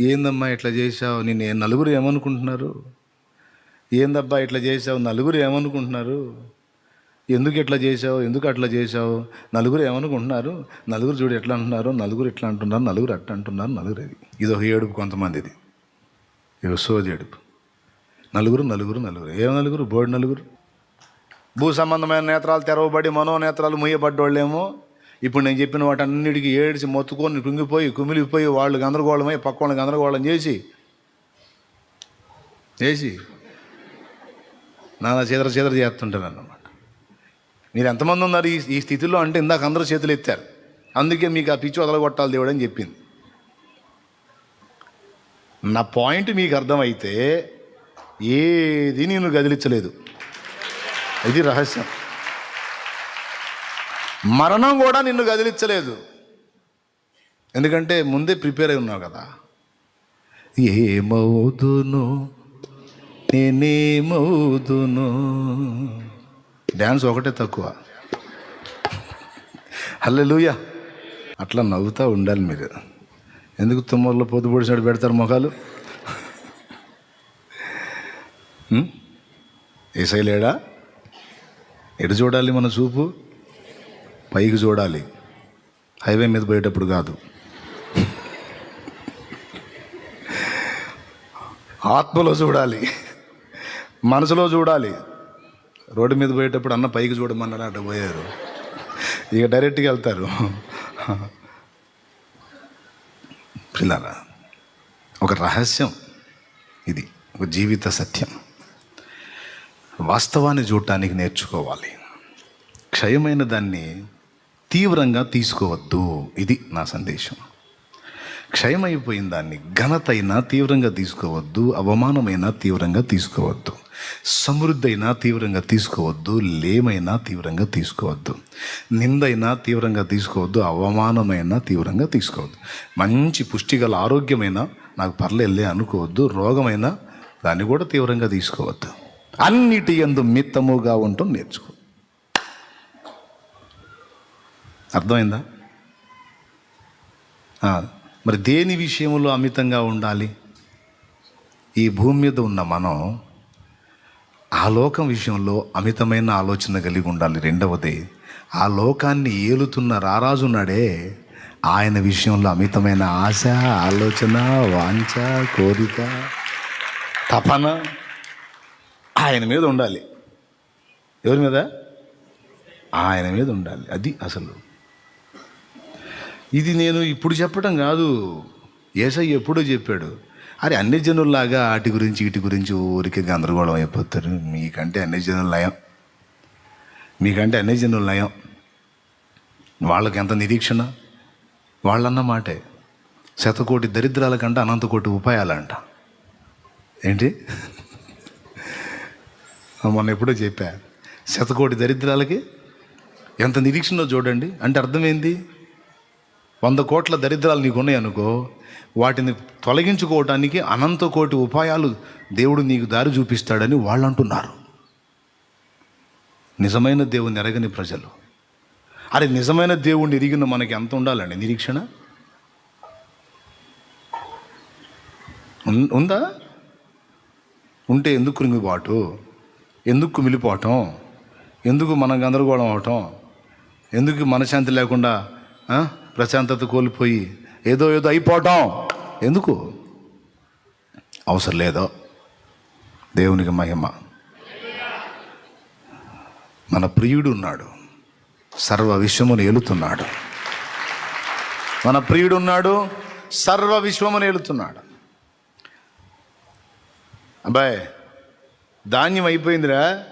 ఏందమ్మా ఇట్లా చేసావు నేను ఏ- నలుగురు ఏమనుకుంటున్నారు? ఏందబ్బా ఇట్లా చేసావు నలుగురు ఏమనుకుంటున్నారు? ఎందుకు ఇట్లా చేసావు ఎందుకు అట్లా చేసావు నలుగురు ఏమనుకుంటున్నారు? నలుగురు చూడు ఎట్లా అంటున్నారు? నలుగురు ఇట్లా అంటున్నారు? నలుగురు అట్లా అంటున్నారు? నలుగురు అది. ఇది ఒక ఏడుపు కొంతమందిది ఇది సోది ఏడుపు. నలుగురు నలుగురు నలుగురు. ఏ నలుగురు? బోర్డు నలుగురు. భూ సంబంధమైన నేత్రాలు తెరవబడి మనోనేత్రాలు ముయ్యబడ్డోళ్ళేమో. ఇప్పుడు నేను చెప్పిన వాటన్నిటికీ ఏడిచి మొత్తుకొని కృంగిపోయి కుమిలిపోయి వాళ్ళు గందరగోళమై పక్క వాళ్ళని గందరగోళం చేసి చేసి నానా చేదర చేదర చేస్తుంటాను అన్నమాట మీరు ఎంతమంది ఉన్నారు ఈ ఈ స్థితిలో అంటే ఇందాక అందరూ చేతులు ఎత్తారు. అందుకే మీకు ఆ పిచ్చి వదలగొట్టాలి దేవుడు అని చెప్పింది. నా పాయింట్ మీకు అర్థమైతే ఏది నేను గదిలించలేదు. ఇది రహస్యం. మరణం కూడా నిన్ను కదిలించలేదు ఎందుకంటే ముందే ప్రిపేర్ అయి ఉన్నావు కదా. ఏమవుదును? నేనేమవుదును? డ్యాన్స్ ఒకటే తక్కువ. హల్లెలూయా. అట్లా నవ్వుతూ ఉండాలి మీరు. ఎందుకు తుమ్మల్లో పొద్దు పొడిచినట్టు పెడతారు మొఖాలు? ఏసై లేడా? ఎటు చూడాలి మన చూపు? పైకి చూడాలి. హైవే మీద పోయేటప్పుడు కాదు. ఆత్మలో చూడాలి. మనసులో చూడాలి. రోడ్డు మీద పోయేటప్పుడు అన్న పైకి చూడమన్నారు అటు పోయారు. ఇక డైరెక్ట్గా వెళ్తారు. పిల్లరా ఒక రహస్యం ఇది ఒక జీవిత సత్యం. వాస్తవాన్ని చూడటానికి నేర్చుకోవాలి. క్షయమైన దాన్ని తీవ్రంగా తీసుకోవద్దు. ఇది నా సందేశం. క్షయమైపోయిన దాన్ని ఘనతైనా తీవ్రంగా తీసుకోవద్దు అవమానమైనా తీవ్రంగా తీసుకోవద్దు సమృద్ధి అయినా తీవ్రంగా తీసుకోవద్దు లేమైనా తీవ్రంగా తీసుకోవద్దు నిందైనా తీవ్రంగా తీసుకోవద్దు అవమానమైనా తీవ్రంగా తీసుకోవద్దు. మంచి పుష్టిగల ఆరోగ్యమైన నాకు పర్లేదులే అనుకోవద్దు రోగమైనా దాన్ని కూడా తీవ్రంగా తీసుకోవద్దు. అన్నిటి ఎందు మిత్తముగా ఉండటం నేర్చుకో అర్థమైందా? మరి దేని విషయంలో అమితంగా ఉండాలి? ఈ భూమి మీద ఉన్న మనం ఆ లోకం విషయంలో అమితమైన ఆలోచన కలిగి ఉండాలి. రెండవది ఆ లోకాన్ని ఏలుతున్న రారాజు ఉన్నాడే ఆయన విషయంలో అమితమైన ఆశ ఆలోచన వాంఛ కోరిక తపన ఆయన మీద ఉండాలి. ఎవరి మీద? ఆయన మీద ఉండాలి. అది అసలు ఇది నేను ఇప్పుడు చెప్పడం కాదు. ఏసై ఎప్పుడో చెప్పాడు. అరే అన్ని జనుల్లాగా వాటి గురించి వీటి గురించి ఊరికి గందరగోళం అయిపోతారు. మీకంటే అన్ని జనులు లయం మీకంటే అన్ని జనులు లయం వాళ్ళకి ఎంత నిరీక్షణ? వాళ్ళన్న మాటే. శతకోటి దరిద్రాల కంటే అనంతకోటి ఉపాయాలంట. ఏంటి? మొన్న ఎప్పుడో చెప్పా. శతకోటి దరిద్రాలకి ఎంత నిరీక్షణో చూడండి. అంటే అర్థమైంది వంద కోట్ల దరిద్రాలు నీకు ఉన్నాయనుకో వాటిని తొలగించుకోవటానికి అనంత కోటి ఉపాయాలు దేవుడు నీకు దారి చూపిస్తాడని వాళ్ళు అంటున్నారు నిజమైన దేవుని ఎరగని ప్రజలు. అరే నిజమైన దేవుణ్ణి ఎరిగిన మనకి ఎంత ఉండాలండి? నిరీక్షణ? ఉందా? ఉంటే ఎందుకు కృంగిపాటు? ఎందుకు కుమిలిపోవటం? ఎందుకు మనం గందరగోళం అవటం? ఎందుకు మనశాంతి లేకుండా ప్రశాంతత కోల్పోయి ఏదో ఏదో అయిపోవటం ఎందుకు? అవసరం లేదో. దేవునికి మహిమ. మన ప్రియుడు ఉన్నాడు. సర్వ విశ్వమును ఏలుతున్నాడు. మన ప్రియుడు ఉన్నాడు. సర్వ విశ్వమును ఏలుతున్నాడు. అబ్బాయ్ ధాన్యం అయిపోయిందిరా.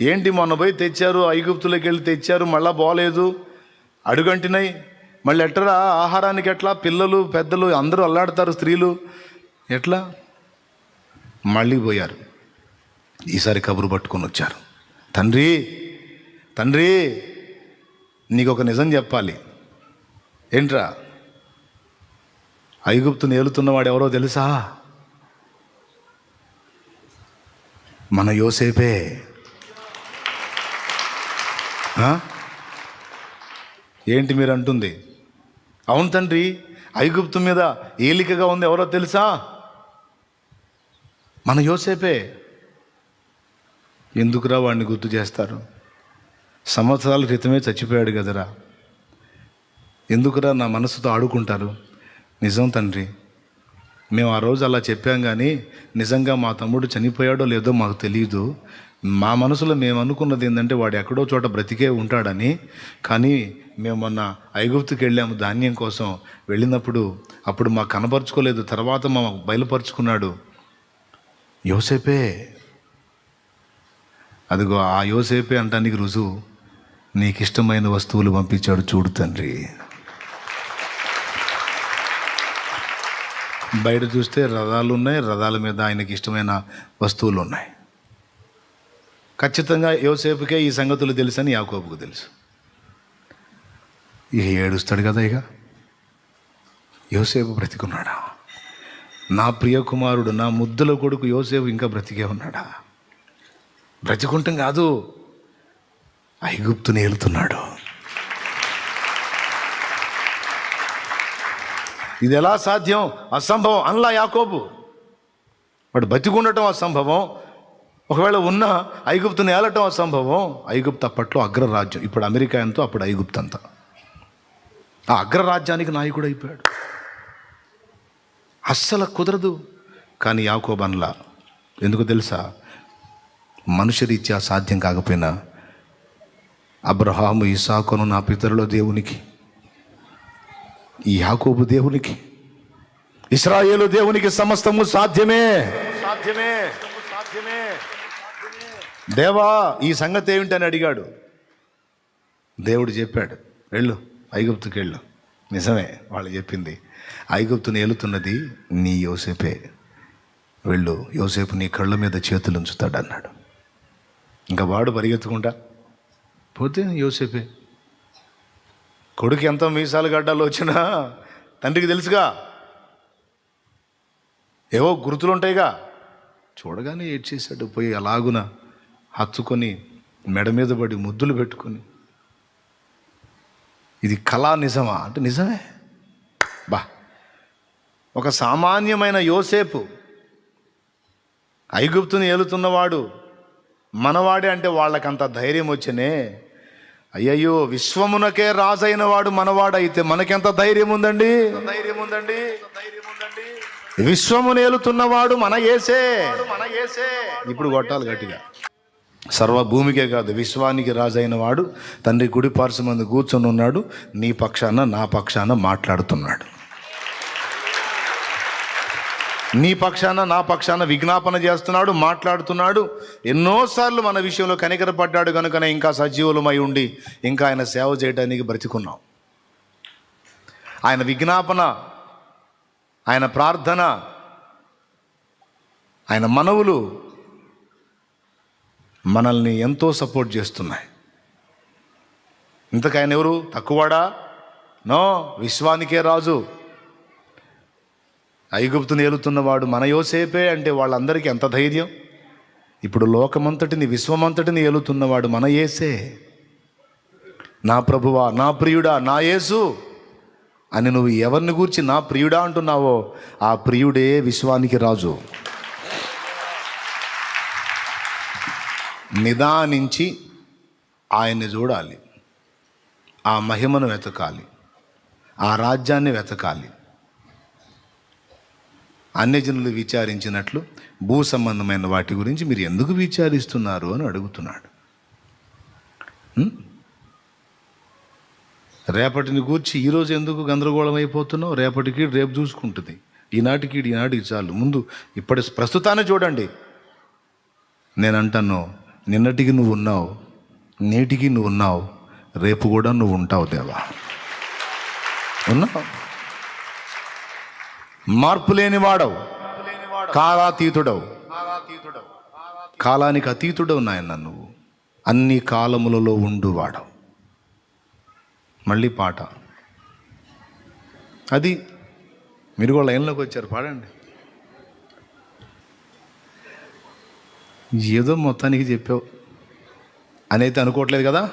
ఏంటి మొన్న పోయి తెచ్చారు? ఐగుప్తులోకి వెళ్ళి తెచ్చారు. మళ్ళా బాగోలేదు అడుగంటినాయి మళ్ళీ ఎట్లా ఆహారానికి ఎట్లా? పిల్లలు పెద్దలు అందరూ అల్లాడతారు స్త్రీలు. ఎట్లా? మళ్ళీ పోయారు. ఈసారి కబురు పట్టుకొని వచ్చారు. తండ్రి తండ్రి నీకు ఒక నిజం చెప్పాలి. ఏంట్రా? ఐగుప్తుని ఏలుతున్నవాడు ఎవరో తెలుసా? మన యోసేపే. ఏంటి మీరు అంటుంది అవును తండ్రి ఐగుప్తు మీద ఏలికగా ఉంది ఎవరో తెలుసా? మన యోసేపే. ఎందుకురా వాడిని గుర్తు చేస్తారు? సంవత్సరాల క్రితమే చచ్చిపోయాడు కదరా. ఎందుకురా నా మనసుతో ఆడుకుంటారు? నిజం తండ్రి మేము ఆ రోజు అలా చెప్పాం కానీ నిజంగా మా తమ్ముడు చనిపోయాడో లేదో మాకు తెలియదు మా మనసులో మేము అనుకున్నది ఏంటంటే వాడు ఎక్కడో చోట బ్రతికే ఉంటాడని కానీ మేము మొన్న ఐగుప్తుకి వెళ్ళాము ధాన్యం కోసం. వెళ్ళినప్పుడు అప్పుడు మాకు కనపరుచుకోలేదు తర్వాత మా బయలుపరుచుకున్నాడు. యోసేపే అదిగో ఆ యోసేపే అంటానికి రుజువు. నీకు ఇష్టమైన వస్తువులు పంపించాడు చూడు తండ్రి. బయట చూస్తే రథాలు ఉన్నాయి రథాల మీద ఆయనకి ఇష్టమైన వస్తువులు ఉన్నాయి ఖచ్చితంగా యోసేపుకే ఈ సంగతులు తెలుసని యాకోబుకు తెలుసు. ఇక ఏడుస్తాడు కదా ఇక. యోసేపు బ్రతికున్నాడా? నా ప్రియ కుమారుడు నా ముద్దుల కొడుకు యోసేపు ఇంకా బ్రతికే ఉన్నాడా? బ్రతికుంటాం కాదు ఐగుప్తుని ఏలుతున్నాడు. ఇది ఎలా సాధ్యం? అసంభవం. అన్లా యాకోబు. వాడు బతికుండటం అసంభవం. ఒకవేళ ఉన్న ఐగుప్తుని ఏలటం అసంభవం. ఐగుప్తు అప్పట్లో అగ్రరాజ్యం. ఇప్పుడు అమెరికా ఎంతో అప్పుడు ఐగుప్తు అంతా. ఆ అగ్రరాజ్యానికి నాయకుడు అయిపోయాడు. అస్సలు కుదరదు. కానీ యాకోబు ఎందుకు తెలుసా? మనుషరీత్యా సాధ్యం కాకపోయినా అబ్రహాము ఇసాకును నా పితరుల దేవునికి ఈ యాకోబు దేవునికి ఇస్రాయేలు దేవునికి సమస్తము సాధ్యమే. సాధ్యమే సాధ్యమే. దేవా ఈ సంగతి ఏమిటని అడిగాడు. దేవుడు చెప్పాడు వెళ్ళు ఐగుప్తుకి వెళ్ళు. నిజమే వాళ్ళు చెప్పింది. ఐగుప్తుని ఏలుతున్నది నీ యోసేపే. వెళ్ళు యోసేపు నీ కళ్ళ మీద చేతులు ఉంచుతాడు అన్నాడు. ఇంకా వాడు పరిగెత్తుకుంటా? పోతే యోసేపే. కొడుకు ఎంత మీసాలు గడ్డాలు వచ్చినా తండ్రికి తెలుసుగా. ఏవో గుర్తులు ఉంటాయిగా చూడగానే ఏడ్చేశాడు పోయి అలాగున? హత్తుకొని మెడ మీద పడి ముద్దులు పెట్టుకొని. ఇది కళా నిజమా? అంటే నిజమే. బా. ఒక సామాన్యమైన యోసేపు ఐగుప్తుని ఏలుతున్నవాడు మనవాడే అంటే వాళ్ళకంత ధైర్యం వచ్చనే. అయ్యయ్యో విశ్వమునకే రాజైన వాడు మనవాడైతే మనకెంత ధైర్యం ఉందండి? ధైర్యం ఉందండి ధైర్యం ఉందండి విశ్వము నేలుతున్నవాడు మన ఏసే మన ఏసే ఇప్పుడు కొట్టాలి గట్టిగా. సర్వభూమికే కాదు విశ్వానికి రాజైన వాడు తండ్రి గుడి పార్శ్వమందు కూర్చొని ఉన్నాడు నీ పక్షాన నా పక్షాన మాట్లాడుతున్నాడు. నీ పక్షాన నా పక్షాన విజ్ఞాపన చేస్తున్నాడు మాట్లాడుతున్నాడు. ఎన్నోసార్లు మన విషయంలో కనికరపడ్డాడు కనుకనే ఇంకా సజీవులమై ఉండి ఇంకా ఆయన సేవ చేయడానికి బ్రతికున్నాం. ఆయన విజ్ఞాపన ఆయన ప్రార్థన ఆయన మనవులు మనల్ని ఎంతో సపోర్ట్ చేస్తున్నాయి. ఇంతకు ఆయన ఎవరు? తక్కువడా? నో విశ్వానికే రాజు. ఐగుప్తుని ఏలుతున్నవాడు మన యోసేపే అంటే వాళ్ళందరికీ ఎంత ధైర్యం? ఇప్పుడు లోకమంతటిని విశ్వమంతటిని ఏలుతున్నవాడు మన యేసే. నా ప్రభువా నా ప్రియుడా నా యేసు అని నువ్వు ఎవరిని గూర్చి నా ప్రియుడా అంటున్నావో ఆ ప్రియుడే విశ్వానికి రాజు. నిదానించి ఆయన్ని చూడాలి. ఆ మహిమను వెతకాలి. ఆ రాజ్యాన్ని వెతకాలి. అన్యజనులు విచారించినట్లు భూ సంబంధమైన వాటి గురించి మీరు ఎందుకు విచారిస్తున్నారు అని అడుగుతున్నాడు. రేపటిని గూర్చి ఈరోజు ఎందుకు గందరగోళం అయిపోతున్నావు? రేపటికి రేపు చూసుకుంటుంది. ఈనాటికి ఈనాటికి చాలు. ముందు ఇప్పటి ప్రస్తుతాన్ని చూడండి. నేను అంటాను నిన్నటికి నువ్వు ఉన్నావు నేటికి నువ్వు ఉన్నావు రేపు కూడా నువ్వు ఉంటావు దేవా. ఉన్నావు? మార్పు లేని వాడవు కాలాతీతుడవు. కాలానికి అతీతుడవు నాయన నువ్వు. అన్ని కాలములలో ఉండువాడవు. మళ్ళీ పాట. అది మీరు కూడా లైన్లోకి వచ్చారు పాడండి. ఏదో మొత్తానికి చెప్పావు. అని అయితే అనుకోవట్లేదు కదా?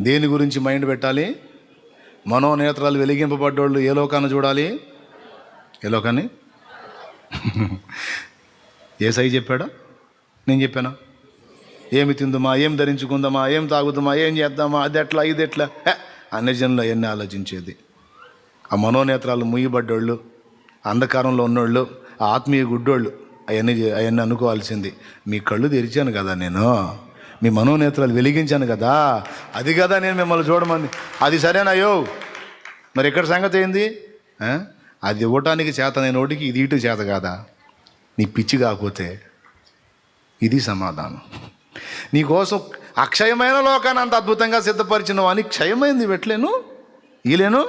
దేని గురించి మైండ్ పెట్టాలి? మనోనేత్రాలు వెలిగింపబడ్డోళ్ళు ఏ లోకాన్ని చూడాలి? ఏ లోకాన్ని? ఏ సై చెప్పాడా? నేను చెప్పానా? ఏమి తిందుమా? ఏం ధరించుకుందామా? ఏం తాగుదామా? ఏం చేద్దామా? అది ఎట్లా ఇది ఎట్లా? హే, అన్ని జనులు అవన్నీ ఆలోచించేది. ఆ మనోనేత్రాలు ముయ్యబడ్డోళ్ళు అంధకారంలో ఉన్నోళ్ళు ఆత్మీయ గుడ్డోళ్ళు అవన్నీ అవన్నీ అనుకోవాల్సింది. మీ కళ్ళు తెరిచాను కదా నేను. మీ మనోనేత్రాలు వెలిగించాను కదా. అది కదా నేను మిమ్మల్ని చూడమంది అది సరేనాయో మరి ఎక్కడ సంగతి ఏంది? అది ఇవ్వటానికి చేత నేను ఓటికి ఇది ఇటు చేత కాదా? నీ పిచ్చి కాకపోతే ఇది సమాధానం. నీకోసం అక్షయమైన లోకాన్ని అంత అద్భుతంగా సిద్ధపరిచిన అని క్షయమైంది పెట్టలేను ఈలేను?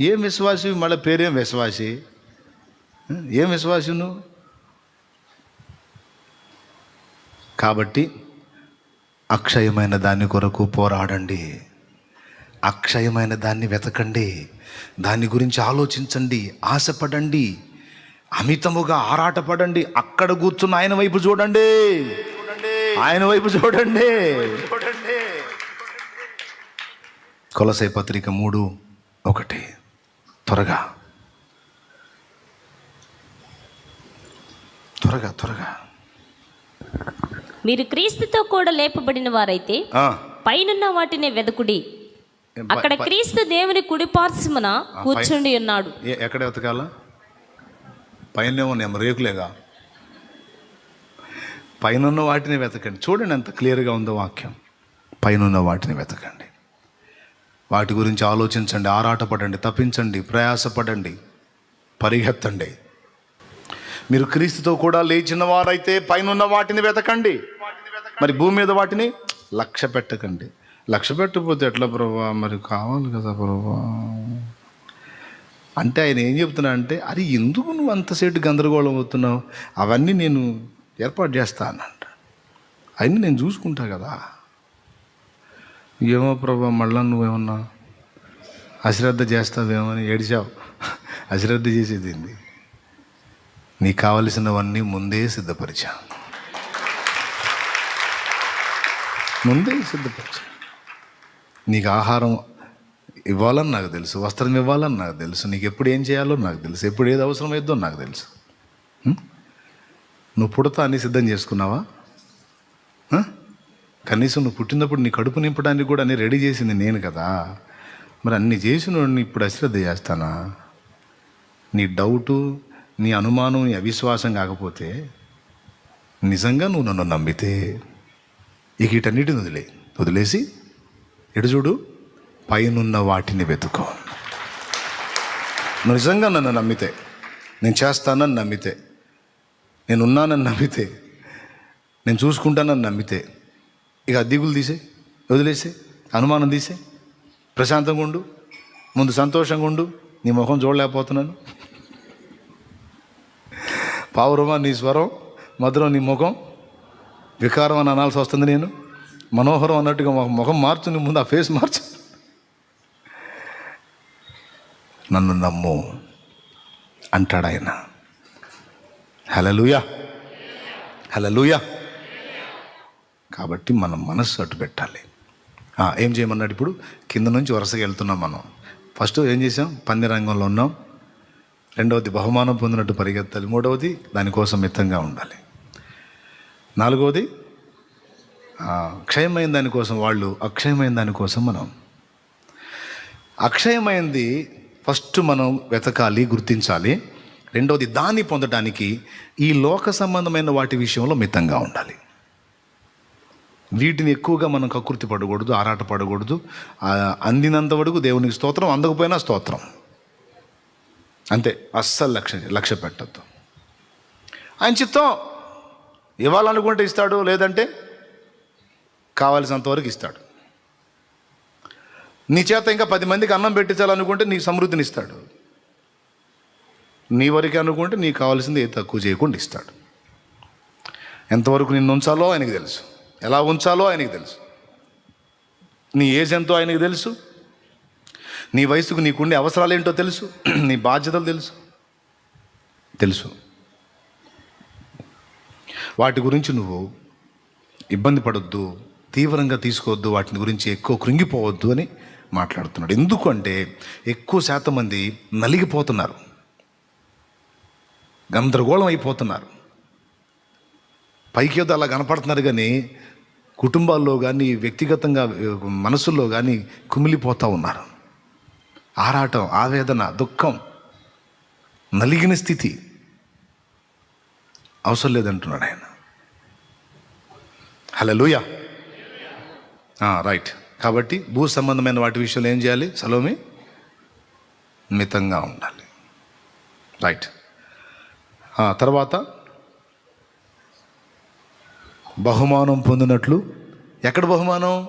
ఏం విశ్వాసి? మళ్ళీ పేరేం విశ్వాసి? ఏం విశ్వాసం నువ్వు? కాబట్టి అక్షయమైన దాని కొరకు పోరాడండి. అక్షయమైన దాన్ని వెతకండి. దాని గురించి ఆలోచించండి. ఆశపడండి. అమితముగా ఆరాటపడండి. అక్కడ కూర్చున్న ఆయన వైపు చూడండి. ఆయన వైపు చూడండి. కొలసై పత్రిక మూడు ఒకటి. త్వరగా. త్వరగా త్వరగా. మీరు క్రీస్తుతో కూడా లేపబడిన వారైతే పైనున్న వాటిని వెదకుడి. అక్కడ క్రీస్తు దేవుని కుడిపార్శ్వమున కూర్చుండి ఉన్నాడు. ఎక్కడ వెతకాల? పైన ఉన్నాయి రేకులేగా? పైన వాటిని వెతకండి. చూడండి ఎంత క్లియర్గా ఉందో వాక్యం. పైన వాటిని వెతకండి. వాటి గురించి ఆలోచించండి ఆరాటపడండి తప్పించండి ప్రయాసపడండి పరిగెత్తండి. మీరు క్రీస్తుతో కూడా లేచిన వారైతే పైన వాటిని వెతకండి. మరి భూమి మీద వాటిని లక్ష్య పెట్టకండి. లక్ష్య పెట్టకపోతే ఎట్లా ప్రభా? మరి కావాలి కదా ప్రభా. అంటే ఆయన ఏం చెప్తున్నా అంటే అది ఎందుకు నువ్వు అంతసేటు గందరగోళం అవుతున్నావు? అవన్నీ నేను ఏర్పాటు చేస్తానంట అవన్నీ నేను చూసుకుంటా కదా. ఏమో ప్రభా మళ్ళా నువ్వేమన్నా అశ్రద్ధ చేస్తావేమో అని ఏడిచావు. అశ్రద్ధ చేసేది ఏంది? నీకు కావలసినవన్నీ ముందే సిద్ధపరిచా. ముందే సిద్ధపరిచా. నీకు ఆహారం ఇవ్వాలని నాకు తెలుసు వస్త్రం ఇవ్వాలని నాకు తెలుసు నీకు ఎప్పుడు ఏం చేయాలో నాకు తెలుసు ఎప్పుడు ఏది అవసరమైద్దో నాకు తెలుసు. నువ్వు పుడతా అన్ని సిద్ధం చేసుకున్నావా? కనీసం నువ్వు పుట్టినప్పుడు నీ కడుపు నింపడానికి కూడా అన్ని రెడీ చేసింది నేను కదా. మరి అన్ని చేసిన ఇప్పుడు అశ్రద్ధ చేస్తానా? నీ డౌటు నీ అనుమానం నీ అవిశ్వాసం కాకపోతే నిజంగా నువ్వు నన్ను నమ్మితే ఇక వీటన్నిటిని వదిలే. వదిలేసి ఎటు చూడు? పైనున్న వాటిని వెతుకో. నువ్వు నిజంగా నన్ను నమ్మితే నేను చేస్తానని నమ్మితే నేను ఉన్నానని నమ్మితే నేను చూసుకుంటానని నమ్మితే ఇక ఆ దిగులు తీసే వదిలేసే అనుమానం తీసే ప్రశాంతంగా ఉండు ముందు సంతోషంగా ఉండు నీ ముఖం చూడలేకపోతున్నాను. పావురమా నీ స్వరం మధురం నీ ముఖం? వికారం అని అనాల్సి వస్తుంది నేను. మనోహరం అన్నట్టుగా ముఖం మార్చు నీ ముందు ఆ ఫేస్ మార్చు. నన్ను నమ్ము అంటాడు ఆయన. హలలుయా హలలుయా కాబట్టి మనం మనస్సు అటు పెట్టాలి. ఏం చేయమన్నాడు ఇప్పుడు? కింద నుంచి వరుసగా వెళ్తున్నాం మనం. ఫస్ట్ ఏం చేసాం పంది రంగంలో ఉన్నాం. రెండవది బహుమానం పొందినట్టు పరిగెత్తాలి. మూడవది దానికోసం మిత్తంగా ఉండాలి. నాలుగవది ఆ, క్షయమైన దానికోసం వాళ్ళు అక్షయమైన దానికోసం మనం. అక్షయమైంది ఫస్ట్ మనం వెతకాలి గుర్తించాలి. రెండవది దాన్ని పొందడానికి ఈ లోక సంబంధమైన వాటి విషయంలో మితంగా ఉండాలి. వీటిని ఎక్కువగా మనం కకృతి పడకూడదు ఆరాట పడకూడదు. అందినంత వరకు దేవునికి స్తోత్రం అందకపోయినా స్తోత్రం. అంతే అస్సలు లక్ష్య లక్ష్య పెట్టద్దు. ఆయన చిత్తం ఇవ్వాలనుకుంటే ఇస్తాడు లేదంటే కావాల్సినంత వరకు ఇస్తాడు. నీ చేత ఇంకా పది మందికి అన్నం పెట్టించాలనుకుంటే నీకు సమృద్ధిని ఇస్తాడు. నీ వరకు అనుకుంటే నీకు కావాల్సింది ఏ తక్కువ చేయకుండా ఇస్తాడు. ఎంతవరకు నిన్ను ఉంచాలో ఆయనకు తెలుసు. ఎలా ఉంచాలో ఆయనకు తెలుసు. నీ ఏజ్ ఎంతో ఆయనకి తెలుసు. నీ వయసుకు నీకుండే అవసరాలు ఏంటో తెలుసు. నీ బాధ్యతలు తెలుసు. తెలుసు. వాటి గురించి నువ్వు ఇబ్బంది పడొద్దు తీవ్రంగా తీసుకోవద్దు వాటిని గురించి ఎక్కువ కృంగిపోవద్దు అని మాట్లాడుతున్నాడు. ఎందుకంటే ఎక్కువ శాతం మంది నలిగిపోతున్నారు. గందరగోళం అయిపోతున్నారు. పైకి అలా కనపడుతున్నారు కానీ కుటుంబాల్లో కానీ వ్యక్తిగతంగా మనసుల్లో కానీ కుమిలిపోతూ ఉన్నారు. ఆరాటం ఆవేదన దుఃఖం నలిగిన స్థితి. అవసరం లేదంటున్నాడు ఆయన. Hello right. కాబట్టి భూ సంబంధమైన వాటి విషయంలో ఏం చేయాలి? సలోమి? మితంగా ఉండాలి. రైట్. తర్వాత బహుమానం పొందినట్లు. ఎక్కడ బహుమానం?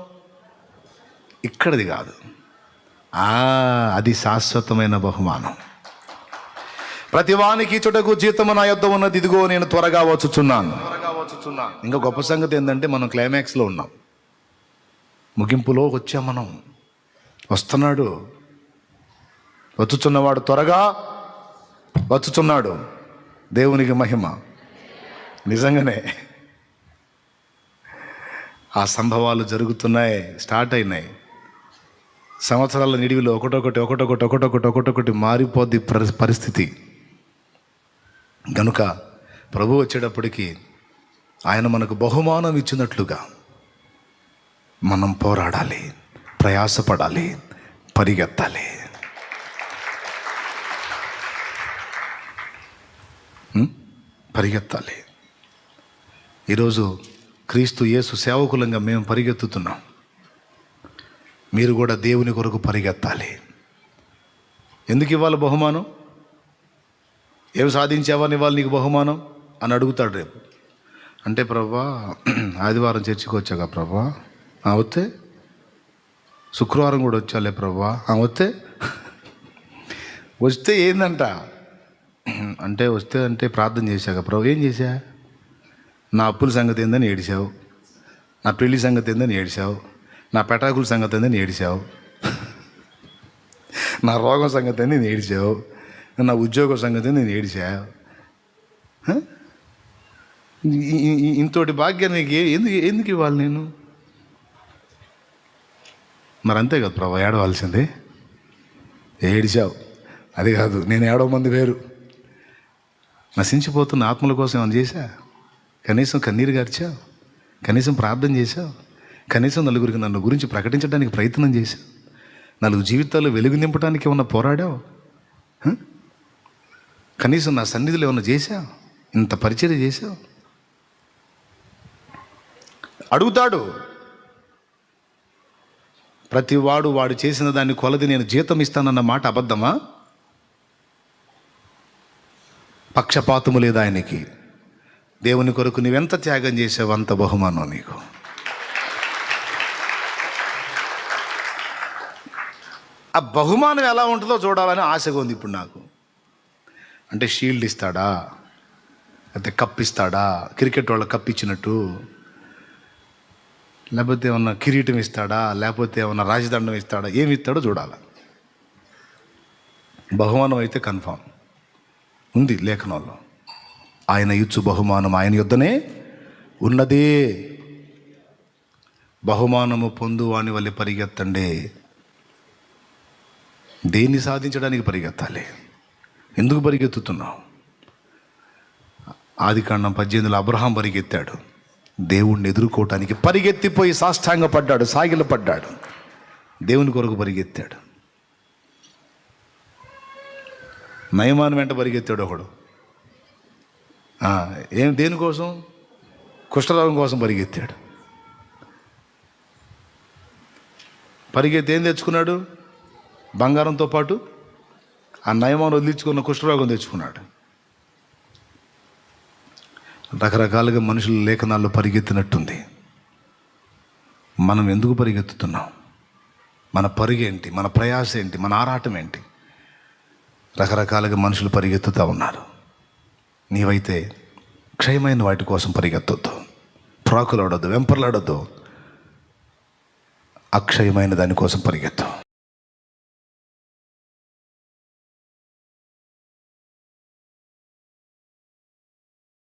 ఇక్కడిది కాదు. అది శాశ్వతమైన బహుమానం. ప్రతివానికి చుటకు జీతము నా యొద్ద ఉన్నది. ఇదిగో నేను త్వరగా వచ్చుచున్నాను. ఇంకా గొప్ప సంగతి ఏంటంటే మనం క్లైమాక్స్లో ఉన్నాం. ముగింపులో వచ్చాం మనం. వస్తున్నాడు. వచ్చుచున్నవాడు త్వరగా వచ్చుచున్నాడు. దేవునికి మహిమ. నిజంగానే. ఆ సంభవాలు జరుగుతున్నాయి. స్టార్ట్ అయినాయి. సంవత్సరాల నిడివిలో ఒకటొకటి ఒకటొకటి ఒకటొకటి ఒకటొకటి మారిపోద్ది పరిస్థితి. గనుక ప్రభు వచ్చేటప్పటికి ఆయన మనకు బహుమానం ఇచ్చినట్లుగా మనం పోరాడాలి ప్రయాసపడాలి పరిగెత్తాలి. పరిగెత్తాలి. ఈరోజు క్రీస్తు యేసు సేవకులంగా మేము పరిగెత్తుతున్నాం. మీరు కూడా దేవుని కొరకు పరిగెత్తాలి. ఎందుకు ఇవ్వాలి బహుమానం? ఏం సాధించావా ఇవ్వాలి నీకు బహుమానం? అని అడుగుతాడు రేపు. అంటే ప్రభా ఆదివారం చర్చికి వచ్చాక ప్రభా? ఆ, వస్తే? శుక్రవారం కూడా వచ్చాలే ప్రభా? ఆ, వస్తే? వస్తే ఏందంట? అంటే వస్తే అంటే ప్రార్థన చేశాక ప్రభు. ఏం చేశా? నా అప్పుల సంగతి ఏందని ఏడిచావు నా పెళ్ళి సంగతి ఏందని ఏడిచావు నా పెటాకుల సంగతి ఏందని ఏడిచావు. నా రోగం సంగతి ఏంది? నేను ఏడిచావు. నా ఉద్యోగం సంగతి నేను ఏడిచావు ఇంతటి ఇంతోటి భాగ్యం నీకు ఎందుకు ఎందుకు ఇవ్వాలి నేను? మరి అంతే కదా ప్రభా ఏడవలసింది. ఏడిచావు. అది కాదు నేను ఏడవ మంది వేరు. నశించిపోతున్న ఆత్మల కోసం ఏమైనా చేశా? కనీసం కన్నీరు గార్చావు? కనీసం ప్రార్థన చేశావు? కనీసం నలుగురికి నన్ను గురించి ప్రకటించడానికి ప్రయత్నం చేశావు నలుగురు జీవితాల్లో వెలుగు నింపడానికి ఏమన్నా పోరాడావు? కనీసం నా సన్నిధిలో ఏమన్నా చేశావు ఇంత పరిచయం చేశావు అడుగుతాడు. ప్రతి వాడు వాడు చేసిన దాన్ని కొలది నేను జీతం ఇస్తానన్న మాట అబద్ధమా? పక్షపాతము లేదు ఆయనకి. దేవుని కొరకు నువ్వెంత త్యాగం చేసావు అంత బహుమానం నీకు? ఆ బహుమానం ఎలా ఉంటుందో చూడాలని ఆశగా ఉంది ఇప్పుడు నాకు. అంటే షీల్డ్ ఇస్తాడా? అయితే కప్ ఇస్తాడా? క్రికెట్ వాళ్ళ కప్ ఇచ్చినట్టు. లేకపోతే ఏమన్నా కిరీటం ఇస్తాడా? లేకపోతే ఏమన్నా రాజదండం ఇస్తాడా? ఏమి ఇస్తాడో చూడాలి. బహుమానం అయితే కన్ఫామ్. ఉంది లేఖనంలో ఆయన ఇచ్చు బహుమానం ఆయన యుద్ధనే ఉన్నదే. బహుమానము పొందువాని వల్ల పరిగెత్తండి. దేన్ని సాధించడానికి పరిగెత్తాలి? ఎందుకు పరిగెత్తుతున్నావు? ఆది కాండం పద్దెనిమిదిలో అబ్రహాం పరిగెత్తాడు. దేవుణ్ణి ఎదుర్కోవటానికి పరిగెత్తిపోయి సాష్టాంగ పడ్డాడు సాగిల పడ్డాడు దేవుని కొరకు పరిగెత్తాడు. నయమాన్ వెంట పరిగెత్తాడు ఒకడు. ఏం దేనికోసం కుష్ఠరోగం కోసం పరిగెత్తాడు. పరిగెత్తి ఏం తెచ్చుకున్నాడు? బంగారంతో పాటు ఆ నయమాన్ వదిలించుకున్న కుష్ఠరోగం తెచ్చుకున్నాడు. రకరకాలుగా మనుషుల లేఖనాల్లో పరిగెత్తినట్టుంది. మనం ఎందుకు పరిగెత్తుతున్నాం? మన పరుగు ఏంటి? మన ప్రయాస ఏంటి? మన ఆరాటం ఏంటి? రకరకాలుగా మనుషులు పరిగెత్తుతూ ఉన్నారు. నీవైతే క్షయమైన వాటి కోసం పరిగెత్తొద్దు. ప్రాకులాడొద్దు వెంపర్లాడొద్దు. అక్షయమైన దానికోసం పరిగెత్తు.